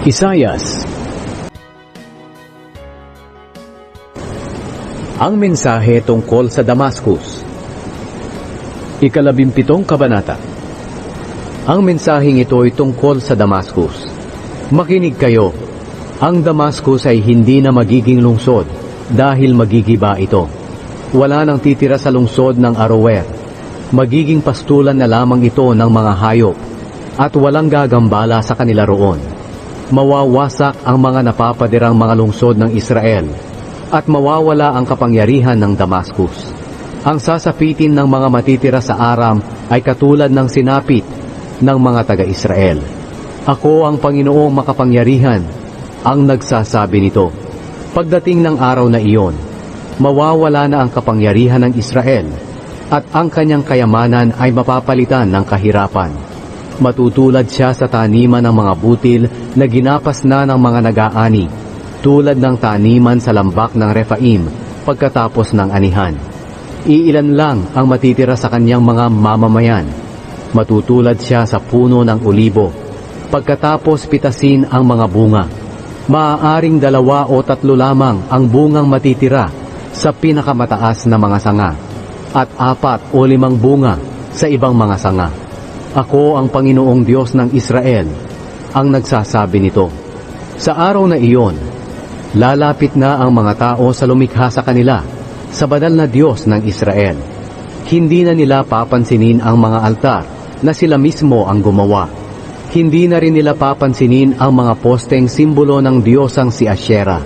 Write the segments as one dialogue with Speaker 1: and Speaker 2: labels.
Speaker 1: Isayas Ang mensahe tungkol sa Damascus Ikalabimpitong Kabanata Ang mensaheng ito ay tungkol sa Damascus. Makinig kayo, ang Damascus ay hindi na magiging lungsod dahil magigiba ito. Wala nang titira sa lungsod ng Aroer. Magiging pastulan na lamang ito ng mga hayop at walang gagambala sa kanila roon. Mawawasak ang mga napapadirang mga lungsod ng Israel at mawawala ang kapangyarihan ng Damascus. Ang sasapitin ng mga matitira sa Aram ay katulad ng sinapit ng mga taga-Israel. Ako ang Panginoong makapangyarihan ang nagsasabi nito. Pagdating ng araw na iyon, mawawala na ang kapangyarihan ng Israel at ang kanyang kayamanan ay mapapalitan ng kahirapan. Matutulad siya sa taniman ng mga butil na ginapas na ng mga nag-aani, tulad ng taniman sa lambak ng Refaim pagkatapos ng anihan. Iilan lang ang matitira sa kanyang mga mamamayan. Matutulad siya sa puno ng olibo, pagkatapos pitasin ang mga bunga. Maaaring dalawa o tatlo lamang ang bungang matitira sa pinakamataas na mga sanga, at apat o limang bunga sa ibang mga sanga. Ako ang Panginoong Diyos ng Israel, ang nagsasabi nito. Sa araw na iyon, lalapit na ang mga tao sa lumikha sa kanila, sa banal na Diyos ng Israel. Hindi na nila papansinin ang mga altar na sila mismo ang gumawa. Hindi na rin nila papansinin ang mga posteng simbolo ng Diyosang si Asherah.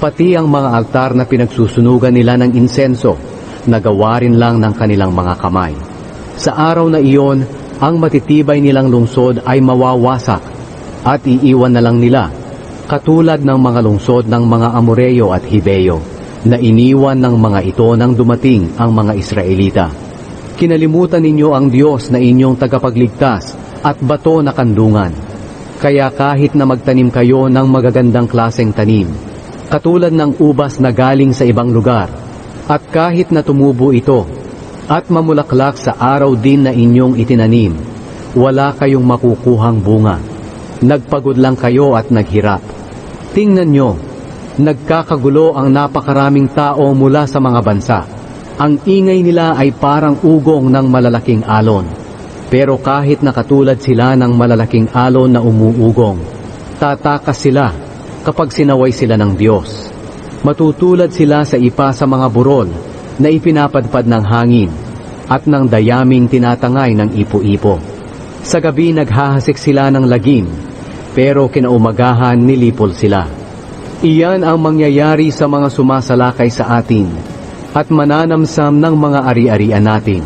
Speaker 1: Pati ang mga altar na pinagsusunugan nila ng insenso, nagawa rin lang ng kanilang mga kamay. Sa araw na iyon, ang matitibay nilang lungsod ay mawawasak at iiwan na lang nila, katulad ng mga lungsod ng mga Amoreyo at Hibeyo, na iniwan ng mga ito nang dumating ang mga Israelita. Kinalimutan ninyo ang Diyos na inyong tagapagligtas at bato na kandungan. Kaya kahit na magtanim kayo ng magagandang klaseng tanim, katulad ng ubas na galing sa ibang lugar, at kahit na tumubo ito, at mamulaklak sa araw din na inyong itinanim, wala kayong makukuhang bunga. Nagpagod lang kayo at naghirap. Tingnan nyo, nagkakagulo ang napakaraming tao mula sa mga bansa. Ang ingay nila ay parang ugong ng malalaking alon. Pero kahit nakatulad sila ng malalaking alon na umuugong, tatakas sila kapag sinaway sila ng Diyos. Matutulad sila sa ipa sa mga burol na ipinapadpad ng hangin at ng dayaming tinatangay ng ipo-ipo. Sa gabi naghahasik sila ng lagim, pero kinaumagahan nilipol sila. Iyan ang mangyayari sa mga sumasalakay sa atin at mananamsam ng mga ari-arian natin.